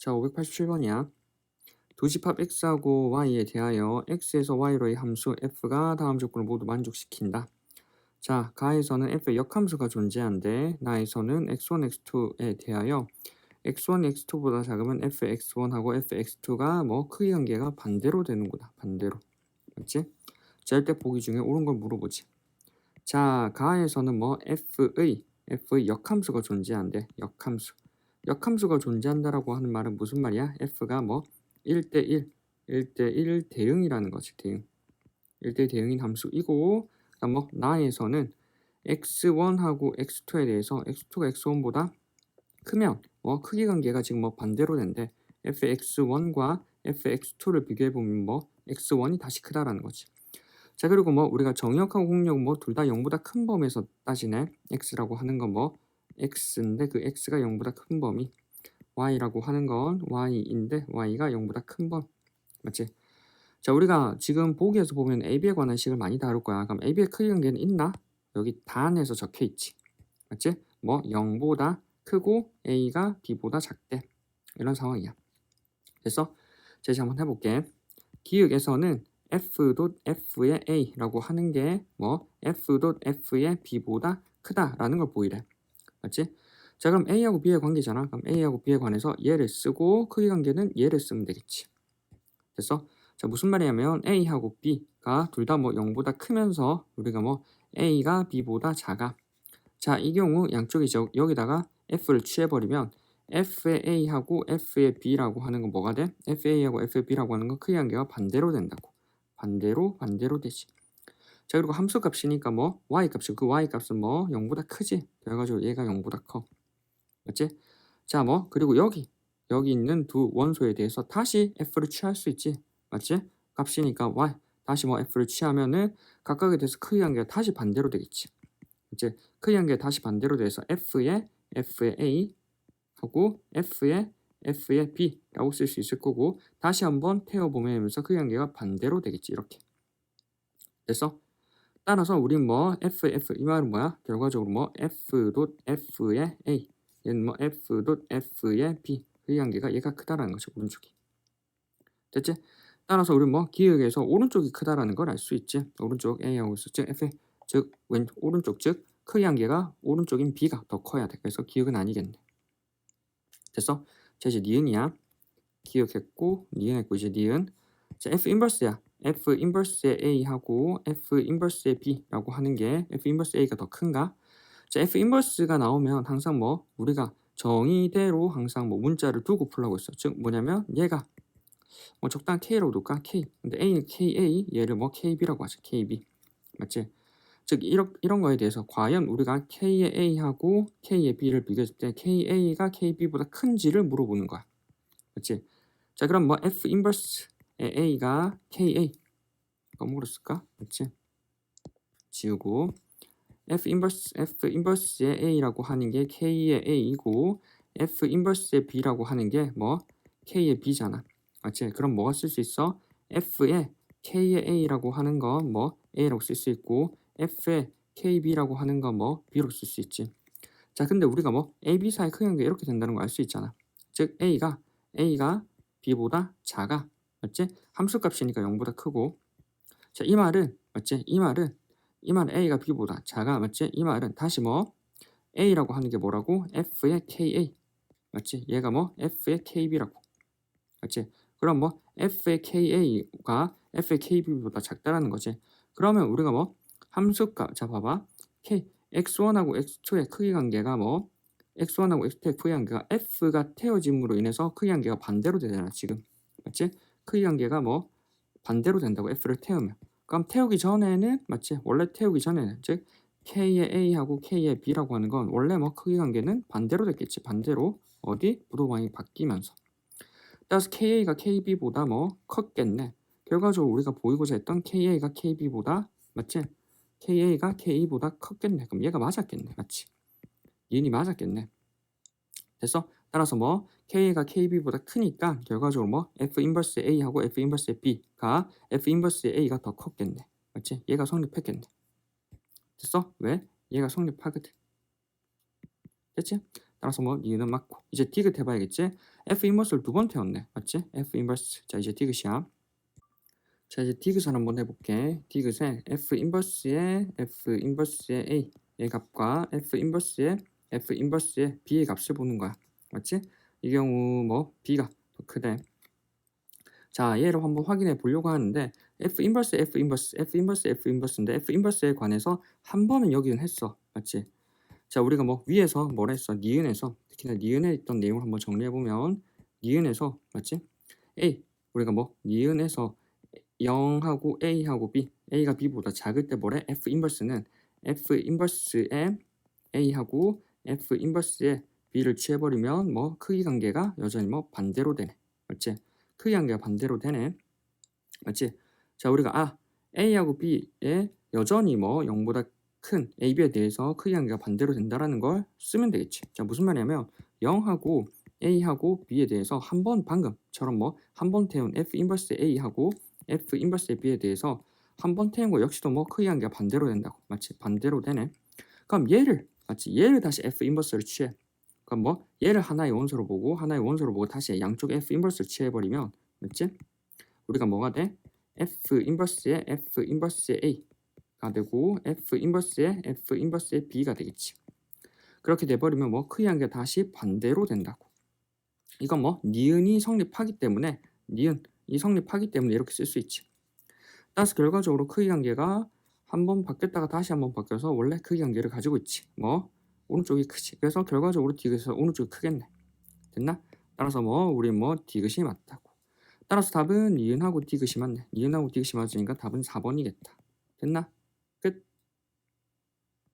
자, 587번이야. 도집합 x하고 y에 대하여 x에서 y로의 함수 f가 다음 조건을 모두 만족시킨다. 자, 가에서는 f의 역함수가 존재한데 나에서는 x1, x2에 대하여 x1, x2보다 작으면 fx1하고 fx2가 뭐 크기 관계가 반대로 되는구나. 반대로. 맞지? 절대 보기 중에 옳은 걸 물어보지. 자, 가에서는 뭐 f의 f의 역함수가 존재한대. 역함수. 역함수가 존재한다라고 하는 말은 무슨 말이야? f가 뭐 1대1, 1대1 대응이라는 거지. 대응. 1대 대응인 함수이고 뭐 나에서는 x1하고 x2에 대해서 x2가 x1보다 크면 뭐 크기 관계가 지금 뭐 반대로 된대. fx1과 fx2를 비교해 보면 뭐 x1이 다시 크다라는 거지. 자 그리고 뭐 우리가 정역하고 공역 뭐 둘 다 0보다 큰 범위에서 따지네. x라고 하는 건뭐 x인데 그 x가 0보다 큰 범위. y라고 하는 건 y인데 y가 0보다 큰 범위. 맞지? 자 우리가 지금 보기에서 보면 AB에 관한 식을 많이 다룰 거야. 그럼 AB의 크기 관계는 있나? 여기 단에서 적혀 있지. 맞지? 뭐 0보다 크고 A가 B보다 작대. 이런 상황이야. 그래서 제가 한번 해볼게. 기역에서는 f.f의 a라고 하는 게 뭐 f.f의 b보다 크다라는 걸 보이래. 맞지? 자 그럼 a하고 b의 관계잖아. 그럼 a하고 b에 관해서 얘를 쓰고 크기 관계는 얘를 쓰면 되겠지. 됐어? 자 무슨 말이냐면 a하고 b가 둘 다 뭐 0보다 크면서 우리가 뭐 a가 b보다 작아. 자 이 경우 양쪽이 저, 여기다가 f를 취해버리면 f의 a하고 f의 b라고 하는 건 뭐가 돼? fa하고 f의 b라고 하는 건 크기 관계가 반대로 된다고. 반대로 반대로 되지. 자 그리고 함수 값이니까 뭐 y 값이 그 y 값은 뭐 0보다 크지. 그래가지고 얘가 0보다 커. 맞지? 자 뭐 그리고 여기 여기 있는 두 원소에 대해서 다시 f를 취할 수 있지. 맞지? 값이니까 y 다시 뭐 f를 취하면은 각각에 대해서 크기 관계가 다시 반대로 되겠지. 이제 크기 관계가 다시 반대로 돼서 f의 f의 a 하고 f의 f의 b라고 쓸 수 있을 거고 다시 한번 태워보면서 그 관계가 반대로 되겠지 이렇게 됐어? 따라서 우린 뭐 f f 이 말은 뭐야? 결과적으로 뭐 f 도 f의 a 얘는 뭐 f 도 f의 b 그 관계가 얘가 크다라는 거죠 오른쪽이 됐지? 따라서 우리는 뭐 기억에서 오른쪽이 크다라는 걸 알 수 있지 오른쪽 a하고 즉 f 즉 왼 오른쪽 즉 크기 관계가 오른쪽인 b가 더 커야 돼 그래서 기억은 아니겠네 됐어? 자 이제 니은이야. 기억했고 니은했고 이제 니은. 자 F 인버스야. F 인버스의 A하고 F 인버스의 B라고 하는 게 F 인버스 A가 더 큰가? 자 F 인버스가 나오면 항상 뭐 우리가 정의대로 항상 뭐 문자를 두고 풀라고 했어. 즉 뭐냐면 얘가 뭐 적당한 K라고 둘까? K. 근데 A는 KA, 얘를 뭐 KB라고 하죠. KB. 맞지? 즉 이런, 이런 거에 대해서 과연 우리가 K의 A하고 K의 B를 비교했을 때 KA가 KB보다 큰지를 물어보는 거야. 그렇지? 자 그럼 뭐 F 인버스의 A가 KA 가 뭐로 쓸까? 그렇지? 지우고 F 인버스 F 인버스의 A라고 하는 게 K의 A이고 F 인버스의 B라고 하는 게 뭐 K의 B잖아. 맞지? 그럼 뭐가 쓸 수 있어? F의 K의 A라고 하는 건뭐 A라고 쓸 수 있고 F의 KB라고 하는 건뭐 B로 쓸 수 있지. 자, 근데 우리가 뭐 A, B 사이 크기 관계 이렇게 된다는 거 알 수 있잖아. 즉 A가 A가 B보다 작아. 맞지? 함수값이니까 0보다 크고. 자, 이 말은 맞지? 이 말은 이 말은 A가 B보다 작아. 맞지? 이 말은 다시 뭐 A라고 하는 게 뭐라고? F의 KA. 맞지? 얘가 뭐 F의 KB라고. 맞지? 그럼 뭐 F의 KA가 F의 KB보다 작다라는 거지. 그러면 우리가 뭐 함수값 자 봐봐 k x1하고 x2의 크기 관계가 뭐 x1하고 x2의 크기 관계가 f가 태워짐으로 인해서 크기 관계가 반대로 되잖아 지금 맞지? 크기 관계가 뭐 반대로 된다고 f를 태우면 그럼 태우기 전에는 맞지? 원래 태우기 전에는 즉 k의 a하고 k의 b라고 하는 건 원래 뭐 크기 관계는 반대로 됐겠지 반대로 어디 부도방이 바뀌면서 따라서 ka가 kb보다 뭐 컸겠네 결과적으로 우리가 보이고자 했던 ka가 kb보다 맞지? KA가 KE보다 컸겠네. 그럼 얘가 맞았겠네. 맞지? 얘이 맞았겠네. 됐어? 따라서 뭐 K가 KB보다 크니까 결과적으로 뭐 F 인버스 A하고 F 인버스 B가 F 인버스 A가 더 컸겠네. 맞지? 얘가 성립했겠네. 됐어? 왜? 얘가 성립하거든. 됐지? 따라서 뭐 니은은 맞고 이제 디귿 해봐야겠지? F 인버스를 두 번 태웠네 맞지? F 인버스 자 이제 디귿이야 자 이제 디귿을 한번 해볼게 디귿에 F 인버스의 F 인버스의 A 의 값과 F 인버스의 F 인버스의 B의 값을 보는 거야 맞지? 이 경우 뭐 B가 더 크대 자 얘를 한번 확인해 보려고 하는데 F 인버스 F 인버스 F 인버스 F 인버스인데 F 인버스에 관해서 한 번은 여기는 했어 맞지? 자 우리가 뭐 위에서 뭘 했어 니은에서 특히나 니은에 있던 내용을 한번 정리해 보면 니은에서 맞지? A 우리가 뭐 니은에서 0하고 A하고 B A가 B보다 작을 때 뭐래? F 인버스는 F 인버스에 A하고 F 인버스에 B를 취해버리면 뭐 크기 관계가 여전히 뭐 반대로 되네 맞지? 크기 관계가 반대로 되네 맞지? 자 우리가 아 A하고 B에 여전히 뭐 0보다 큰 A, B에 대해서 크기 관계가 반대로 된다라는 걸 쓰면 되겠지. 자 무슨 말이냐면 0하고 A하고 B에 대해서 한 번 방금처럼 뭐 한 번 태운 F 인버스 A하고 F 인버스 B에 대해서 한 번 태운 거 역시도 뭐 크기 관계가 반대로 된다고 맞지? 반대로 되네. 그럼 얘를 맞지? 얘를 다시 F 인버스를 취해. 그럼 뭐 얘를 하나의 원소로 보고 하나의 원소로 보고 다시 양쪽 F 인버스를 취해버리면 맞지? 우리가 뭐가 돼? F 인버스의 F 인버스의 A가 되고 F 인버스의 F 인버스의 B가 되겠지. 그렇게 돼버리면 뭐 크기 관계가 다시 반대로 된다고. 이건 뭐 니은이 성립하기 때문에 니은 이 성립하기 때문에 이렇게 쓸 수 있지. 따라서 결과적으로 크기 관계가 한 번 바뀌었다가 다시 한 번 바뀌어서 원래 크기 관계를 가지고 있지. 뭐 오른쪽이 크지. 그래서 결과적으로 디귿에서 오른쪽이 크겠네. 됐나? 따라서 뭐 우리 뭐 디귿이 맞다고. 따라서 답은 니은하고 디귿이 맞네. 니은하고 디귿이 맞으니까 답은 4번이겠다. 됐나?